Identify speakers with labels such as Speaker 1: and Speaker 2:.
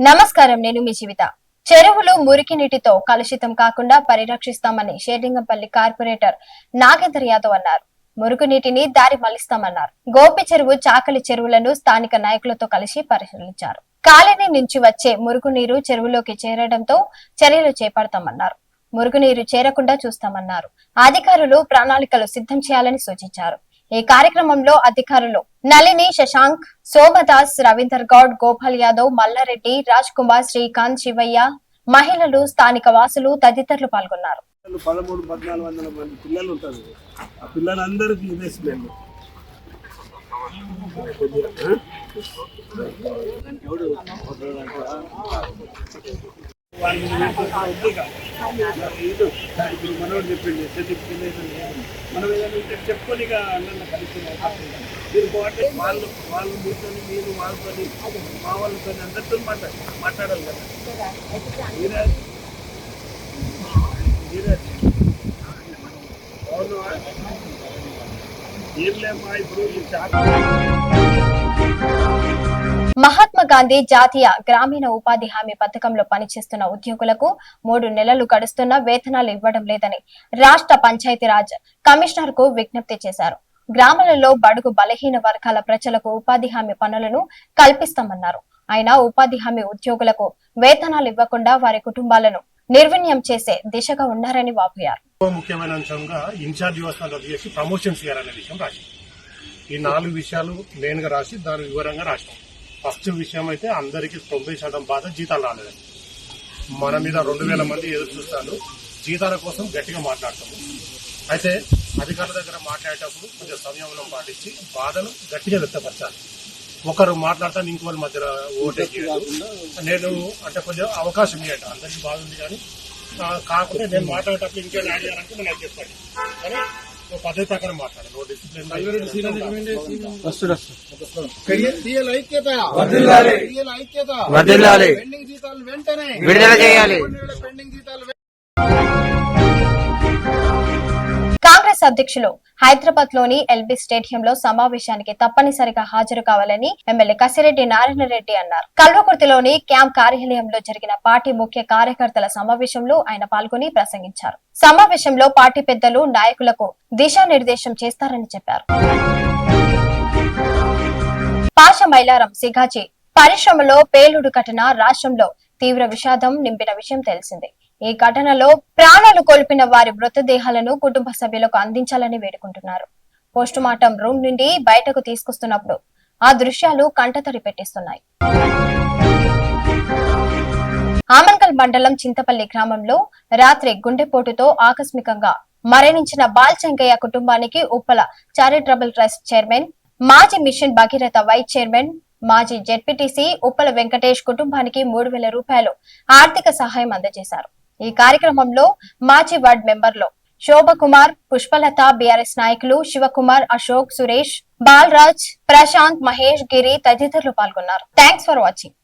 Speaker 1: నమస్కారం నేను మీ జీవిత. చెరువులు మురికి నీటితో కలుషితం కాకుండా పరిరక్షిస్తామని షేర్లింగంపల్లి కార్పొరేటర్ నాగేందర్ యాదవ్ అన్నారు. మురుగు నీటిని దారి మళ్ళిస్తామన్నారు. గోపి చెరువు చాకలి చెరువులను స్థానిక నాయకులతో కలిసి పరిశీలించారు. కాలనీ నుంచి వచ్చే మురుగునీరు చెరువులోకి చేరడంతో చర్యలు చేపడతామన్నారు. మురుగునీరు చేరకుండా చూస్తామన్నారు. అధికారులు ప్రణాళికలు సిద్ధం చేయాలని సూచించారు. ఈ కార్యక్రమంలో అధికారులు నళిని శశాంక్ సోమదాస్ రవీందర్ గౌడ్ గోపాల్ యాదవ్ మల్లారెడ్డి రాజ్ కుమార్ శ్రీకాంత్ శివయ్య మహిళలు స్థానిక వాసులు తదితరులు పాల్గొన్నారు.
Speaker 2: పదమూడు పద్నాలుగు వందల మంది పిల్లలు ఉంటారు. ఆ పిల్లలందరికీ ఇప్పుడు మనోడు చెప్పింది సర్టిఫికేట్ మనం ఏదైనా ఉంటే చెప్పుకొని ఇక అన్న కలిసి మీరు పోతే వాళ్ళు వాళ్ళు కూర్చొని మీరు వాళ్ళతోని మా వాళ్ళతో అందరితో మాట్లాడాలి మాట్లాడాలి కదా మీరే మీరే అవును ఏం లేమ్మా ఇప్పుడు చాలా
Speaker 1: మహాత్మా గాంధీ జాతీయ గ్రామీణ ఉపాధి హామీ పథకంలో పనిచేస్తున్న ఉద్యోగులకు మూడు నెలలు గడుస్తున్న వేతనాలు ఇవ్వడం లేదని రాష్ట్ర పంచాయతీరాజ్ కమిషనర్కు విజ్ఞప్తి చేశారు. గ్రామాలలో బడుగు బలహీన వర్గాల ప్రజలకు ఉపాధి హామీ పనులను కల్పిస్తామన్నారు. అయినా ఉపాధి హామీ ఉద్యోగులకు వేతనాలు ఇవ్వకుండా వారి కుటుంబాలను నిర్విణ్యం చేసే దిశగా ఉన్నారని వాపోయారు.
Speaker 3: ముఖ్యమైన అంశంగా ఇన్ఛార్జ్ వ్యవస్థను చేసి ప్రమోషన్స్ విషయం ఈ నాలుగు విషయాలు మెయిన్గా రాసి దాని వివరంగా రాసినాం ఫస్ట్ విషయం అయితే అందరికీ తొంభై శాతం బాధ జీతాలు రాలేదని మన మీద రెండు వేల మంది ఎదురు చూస్తారు. జీతాల కోసం గట్టిగా మాట్లాడతాము. అయితే అధికారుల దగ్గర మాట్లాడేటప్పుడు కొంచెం సంయమనం పాటించి బాధను గట్టిగా వ్యక్తపరచాలి. ఒకరు మాట్లాడతాను ఇంకోరు మధ్యలో ఓటే నేను అంటే కొంచెం అవకాశం ఇవ్వండి అందరికీ బాగుంది కానీ కాకుండా నేను మాట్లాడేటప్పుడు ఇంకేం యాడ్ చేయాలంటే నేను చెప్పండి. కానీ పద్ధతి ప్రకారం మాట్లాడాలి ఓ డిసిప్లిన్
Speaker 1: కాంగ్రెస్ అధ్యక్షులు హైదరాబాద్లోని ఎల్బీ స్టేడియంలో సమావేశానికి తప్పనిసరిగా హాజరు కావాలని ఎమ్మెల్యే కసిరెడ్డి నారాయణ రెడ్డి అన్నారు. కల్వకుర్తిలోని క్యాంప్ కార్యాలయంలో జరిగిన పార్టీ ముఖ్య కార్యకర్తల సమావేశంలో ఆయన పాల్గొని ప్రసంగించారు. సమావేశంలో పార్టీ పెద్దలు నాయకులకు దిశానిర్దేశం చేస్తారని చెప్పారు. పాష మైలారం సిఘాచి పరిశ్రమలో పేలుడు ఘటన రాష్ట్రంలో తీవ్ర విషాదం నింపిన విషయం తెలిసిందే. ఈ ఘటనలో ప్రాణాలు కోల్పోయిన వారి మృతదేహాలను కుటుంబ సభ్యులకు అందించాలని వేడుకుంటున్నారు. పోస్టుమార్టం రూమ్ నుండి బయటకు తీసుకొస్తున్నప్పుడు ఆ దృశ్యాలు కంటతడి పెట్టిస్తున్నాయి. ఆమన్కల్ మండలం చింతపల్లి గ్రామంలో రాత్రి గుండెపోటుతో ఆకస్మికంగా మరణించిన బాల్చెంకయ్య కుటుంబానికి ఉప్పల చారిటబుల్ ట్రస్ట్ చైర్మన్ మాజీ మిషన్ భగీరథ వైస్ చైర్మన్ మాజీ జెడ్పీటీసీ ఉప్పల వెంకటేష్ కుటుంబానికి మూడు వేల రూపాయలు ఆర్థిక సహాయం అందజేశారు. ఈ కార్యక్రమంలో మాజీ వార్డ్ మెంబర్లు శోభకుమార్ పుష్పలత బీఆర్ఎస్ నాయకులు శివకుమార్ అశోక్ సురేష్ బాలరాజ్ ప్రశాంత్ మహేష్ గిరి తదితరులు పాల్గొన్నారు. Thanks for watching